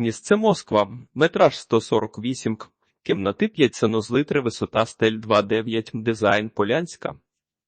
Місце Москва, метраж 148 к. Кімнати 5 санузли 3 висота стель 2,9 дизайн Полянська.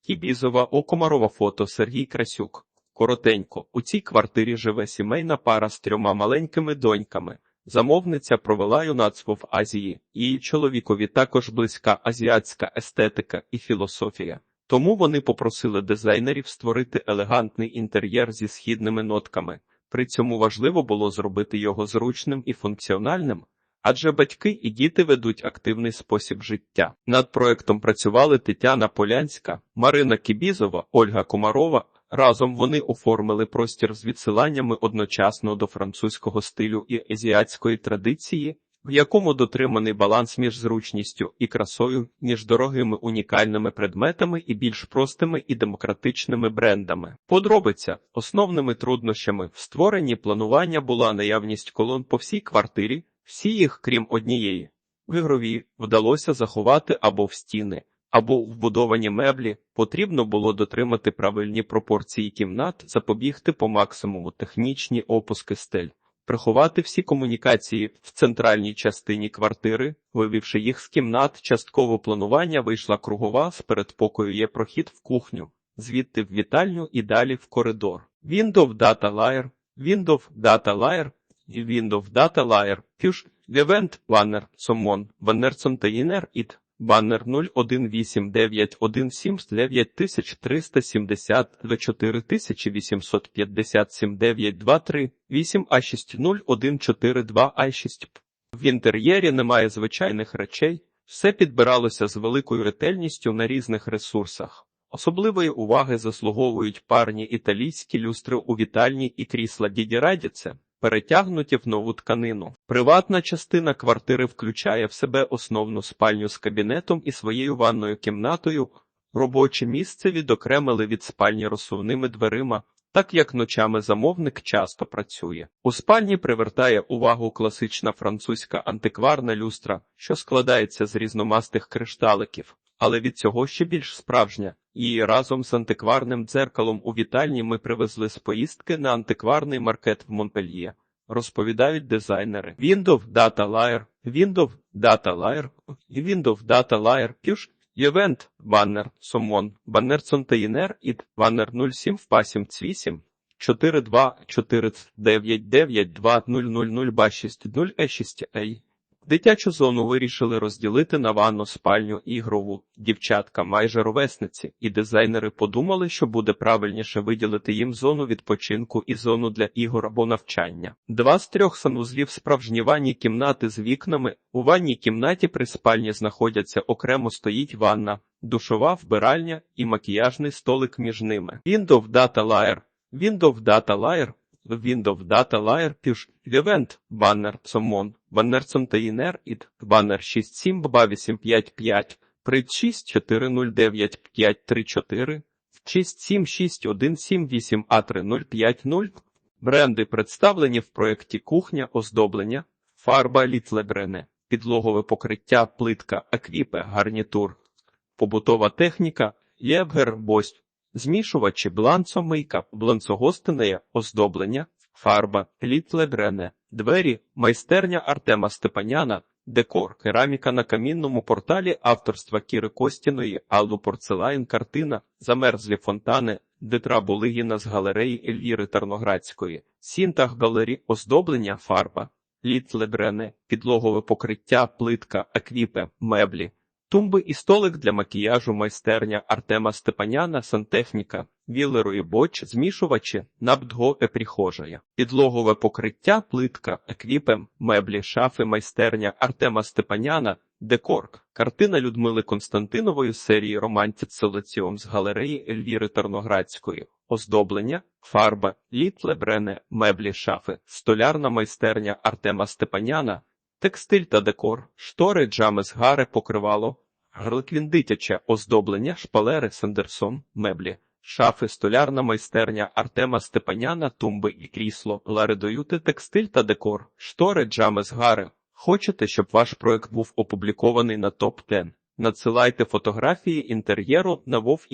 Кібізова, Окомарова фото Сергій Красюк. Коротенько, у цій квартирі живе сімейна пара з трьома маленькими доньками. Замовниця провела юнацтво в Азії, її чоловікові також близька азіатська естетика і філософія. Тому вони попросили дизайнерів створити елегантний інтер'єр зі східними нотками. При цьому важливо було зробити його зручним і функціональним, адже батьки і діти ведуть активний спосіб життя. Над проектом працювали Тетяна Полянська, Марина Кібізова, Ольга Комарова. Разом вони оформили простір з відсиланнями одночасно до французького стилю і азіатської традиції, в якому дотриманий баланс між зручністю і красою, між дорогими унікальними предметами і більш простими і демократичними брендами. Подробиця основними труднощами в створенні планування була наявність колон по всій квартирі, всі їх, крім однієї. В ігровій вдалося заховати або в стіни, або вбудовані меблі. Потрібно було дотримати правильні пропорції кімнат, запобігти по максимуму технічні опуски стель приховати всі комунікації в центральній частині квартири, вивівши їх з кімнат, частково планування вийшла кругова, з передпокою. Є прохід в кухню, звідти в вітальню і далі в коридор. Windows Data Layer, Windows Data Layer Windows Data Layer, Fush, Event, Banner, Summon, Banner Container, IT, Баннер 01891799370 24857 8 а 6014 а 6 В інтер'єрі немає звичайних речей, все підбиралося з великою ретельністю на різних ресурсах. Особливої уваги заслуговують парні італійські люстри у вітальні і крісла Діді Радіце перетягнуті в нову тканину. Приватна частина квартири включає в себе основну спальню з кабінетом і своєю ванною кімнатою. Робоче місце відокремили від спальні розсувними дверима, так як ночами замовник часто працює. У спальні привертає увагу класична французька антикварна люстра, що складається з різномастих кришталиків, але від цього ще більш справжня. І разом з антикварним дзеркалом у вітальні ми привезли з поїздки на антикварний маркет в Монпельє. Розповідають дизайнери. Windows Data Layer, Windows Data Layer, Windows Data Layer, Push, Event, Banner, Summon, Banner Container, IT, Banner 07 в PA 8 42 499 2000 ba 60 e 6 a Дитячу зону вирішили розділити на ванну спальню ігрову. Дівчатка майже ровесниці, і дизайнери подумали, що буде правильніше виділити їм зону відпочинку і зону для ігор або навчання. Два з трьох санузлів справжні ванні кімнати з вікнами. У ванній кімнаті при спальні знаходяться окремо стоїть ванна, душова вбиральня і макіяжний столик між ними. Windows Data Layer Windows Data Layer Windows Data Layer Push Event Banner Summon Banner Container IT Banner 67 BBA 855 Прид 6409534 67617 a 3050 Бренди представлені в проєкті кухня, оздоблення, фарба літлебрене, підлогове покриття, плитка, аквіпе, гарнітур, побутова техніка, єбгер, бость, змішувачі бланцо мийка, бланцогостинеє, оздоблення, фарба, літлебрене, двері, майстерня Артема Степаняна, декор, кераміка на камінному порталі авторства Кіри Костіної, Аллу Порцелайн, картина, замерзлі фонтани, Детра Булигіна з галереї Ельвіри Тарноградської, Сінтах галері, оздоблення, фарба, літлебрене, підлогове покриття, плитка, аквіпе, меблі. Тумби і столик для макіяжу майстерня Артема Степаняна, сантехніка, вілерої боч, змішувачі, набдго прихожая, підлогове покриття, плитка, еквіпем, меблі, шафи, майстерня Артема Степаняна, декор, картина Людмили Константинової серії Романтіт Селеціом з галереї Ельвіри Тарноградської, оздоблення, фарба, літле брене, меблі, шафи, столярна майстерня Артема Степаняна. Текстиль та декор, штори, джами з гари, покривало, гарликвін дитяче оздоблення, шпалери, сендерсон, меблі, шафи, столярна майстерня Артема Степаняна, тумби і крісло, ларидоюти, текстиль та декор, штори, джами з гари. Хочете, щоб ваш проект був опублікований на топ 10 Надсилайте фотографії інтер'єру на Вов